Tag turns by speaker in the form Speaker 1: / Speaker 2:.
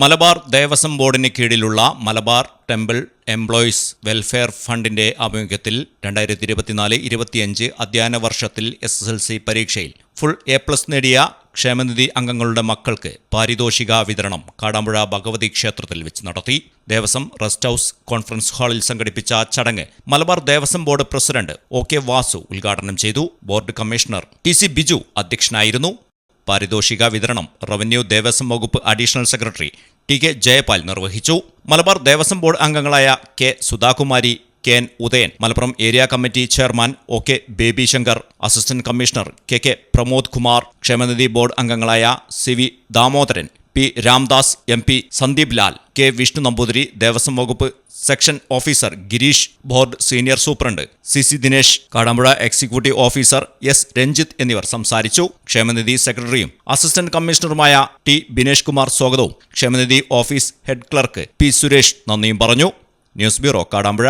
Speaker 1: മലബാർ ദേവസ്വം ബോർഡിന് കീഴിലുള്ള Malabar temple employees welfare ഫണ്ടിന്റെ ആഭിമുഖ്യത്തിൽ രണ്ടായിരത്തി ഇരുപത്തിനാല് ഇരുപത്തിയഞ്ച് അധ്യയന വർഷത്തിൽ എസ് എസ് എൽ സി പരീക്ഷയിൽ ഫുൾ എ പ്ലസ് നേടിയ ക്ഷേമനിധി അംഗങ്ങളുടെ മക്കൾക്ക് പാരിതോഷിക വിതരണം കാടാമ്പുഴ ഭഗവതി ക്ഷേത്രത്തിൽ വെച്ച് നടത്തി. ദേവസ്വം റെസ്റ്റ് ഹൌസ് കോൺഫറൻസ് ഹാളിൽ സംഘടിപ്പിച്ച ചടങ്ങ് Malabar Devaswom board president O K Vasu ഉദ്ഘാടനം ചെയ്തു. Board commissioner T C Biju അധ്യക്ഷനായിരുന്നു. പാരിതോഷിക വിതരണം. റവന്യൂ ദേവസ്വം വകുപ്പ് additional secretary T K Jayapal നിർവഹിച്ചു. മലബാർ ദേവസ്വം ബോർഡ് അംഗങ്ങളായ K Sudhakumari K N Udayan Malappuram area committee chairman O K Baby Shankar assistant commissioner K K Pramod Kumar ക്ഷേമനിധി board അംഗങ്ങളായ C V Damodaran P Ramdas M P Sandeep Lal K Vishnu Namboothiri Devaswom വകുപ്പ് section officer Girish board senior superintendent C C Dinesh Kadampuzha executive officer S Ranjith എന്നിവർ സംസാരിച്ചു. ക്ഷേമനിധി സെക്രട്ടറിയും assistant കമ്മീഷണറുമായ T Binesh Kumar സ്വാഗതവും. ക്ഷേമനിധി office head clerk P Suresh നന്ദിയും പറഞ്ഞു. News bureau Kadampuzha.